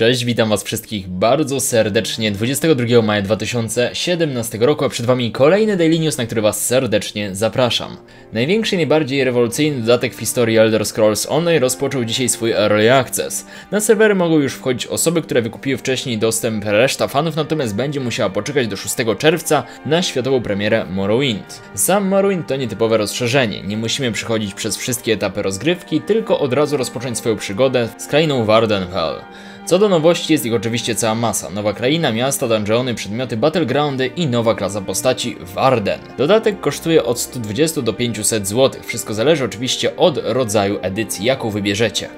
Cześć, witam was wszystkich bardzo serdecznie 22 maja 2017 roku, a przed wami kolejny Daily News, na który was serdecznie zapraszam. Największy najbardziej rewolucyjny dodatek w historii Elder Scrolls Online rozpoczął dzisiaj swój Early Access. Na serwery mogą już wchodzić osoby, które wykupiły wcześniej dostęp, reszta fanów natomiast będzie musiała poczekać do 6 czerwca na światową premierę Morrowind. Sam Morrowind to nietypowe rozszerzenie, nie musimy przechodzić przez wszystkie etapy rozgrywki, tylko od razu rozpocząć swoją przygodę z krainą Vardenfell. Co do nowości jest ich oczywiście cała masa. Nowa kraina, miasta, dungeony, przedmioty, battlegroundy i nowa klasa postaci Warden. Dodatek kosztuje od 120 do 500 zł. Wszystko zależy oczywiście od rodzaju edycji, jaką wybierzecie.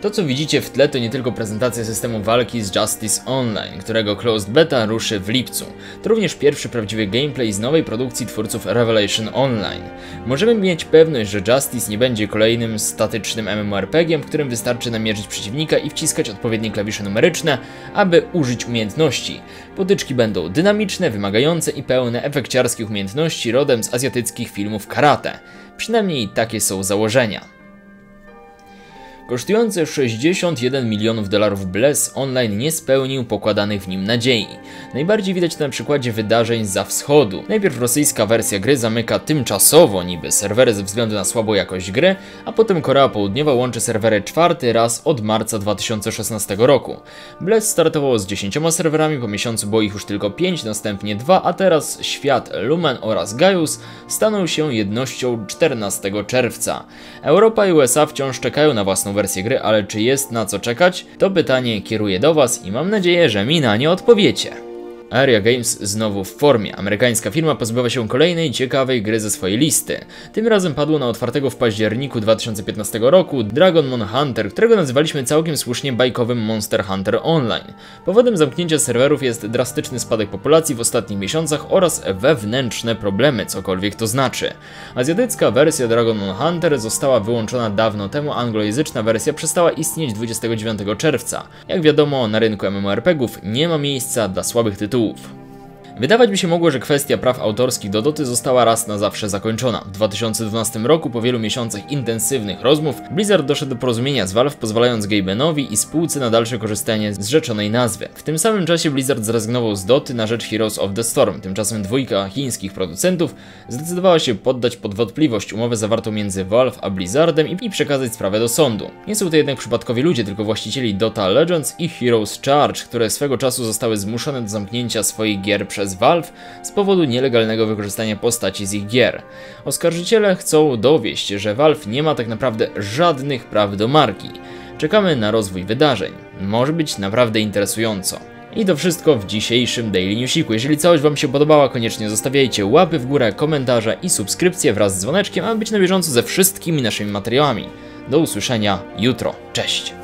To co widzicie w tle to nie tylko prezentacja systemu walki z Justice Online, którego closed beta ruszy w lipcu. To również pierwszy prawdziwy gameplay z nowej produkcji twórców Revelation Online. Możemy mieć pewność, że Justice nie będzie kolejnym statycznym MMORPG, w którym wystarczy namierzyć przeciwnika i wciskać odpowiednie klawisze numeryczne, aby użyć umiejętności. Potyczki będą dynamiczne, wymagające i pełne efekciarskich umiejętności rodem z azjatyckich filmów karate. Przynajmniej takie są założenia. Kosztujący 61 milionów dolarów Bless Online nie spełnił pokładanych w nim nadziei. Najbardziej widać to na przykładzie wydarzeń za wschodu. Najpierw rosyjska wersja gry zamyka tymczasowo niby serwery ze względu na słabą jakość gry, a potem Korea Południowa łączy serwery czwarty raz od marca 2016 roku. Bless startowało z 10 serwerami, po miesiącu było ich już tylko 5, następnie 2, a teraz świat Lumen oraz Gaius staną się jednością 14 czerwca. Europa i USA wciąż czekają na własną wersję gry, ale czy jest na co czekać? To pytanie kieruję do Was i mam nadzieję, że mi na nie odpowiecie. Area Games znowu w formie. Amerykańska firma pozbywa się kolejnej ciekawej gry ze swojej listy. Tym razem padło na otwartego w październiku 2015 roku Dragon Mon Hunter, którego nazywaliśmy całkiem słusznie bajkowym Monster Hunter Online. Powodem zamknięcia serwerów jest drastyczny spadek populacji w ostatnich miesiącach oraz wewnętrzne problemy, cokolwiek to znaczy. Azjatycka wersja Dragon Mon Hunter została wyłączona dawno temu, anglojęzyczna wersja przestała istnieć 29 czerwca. Jak wiadomo, na rynku MMORPGów nie ma miejsca dla słabych tytułów tytułów. Wydawać by się mogło, że kwestia praw autorskich do Doty została raz na zawsze zakończona. W 2012 roku, po wielu miesiącach intensywnych rozmów, Blizzard doszedł do porozumienia z Valve, pozwalając Gabenowi i spółce na dalsze korzystanie z rzeczonej nazwy. W tym samym czasie Blizzard zrezygnował z Doty na rzecz Heroes of the Storm. Tymczasem dwójka chińskich producentów zdecydowała się poddać pod wątpliwość umowę zawartą między Valve a Blizzardem i przekazać sprawę do sądu. Nie są to jednak przypadkowi ludzie, tylko właścicieli Dota Legends i Heroes Charge, które swego czasu zostały zmuszone do zamknięcia swoich gier przez przez Valve z powodu nielegalnego wykorzystania postaci z ich gier. Oskarżyciele chcą dowieść, że Valve nie ma tak naprawdę żadnych praw do marki. Czekamy na rozwój wydarzeń. Może być naprawdę interesująco. I to wszystko w dzisiejszym Daily Newsiku. Jeżeli całość Wam się podobała, koniecznie zostawiajcie łapy w górę, komentarze i subskrypcje wraz z dzwoneczkiem, aby być na bieżąco ze wszystkimi naszymi materiałami. Do usłyszenia jutro. Cześć!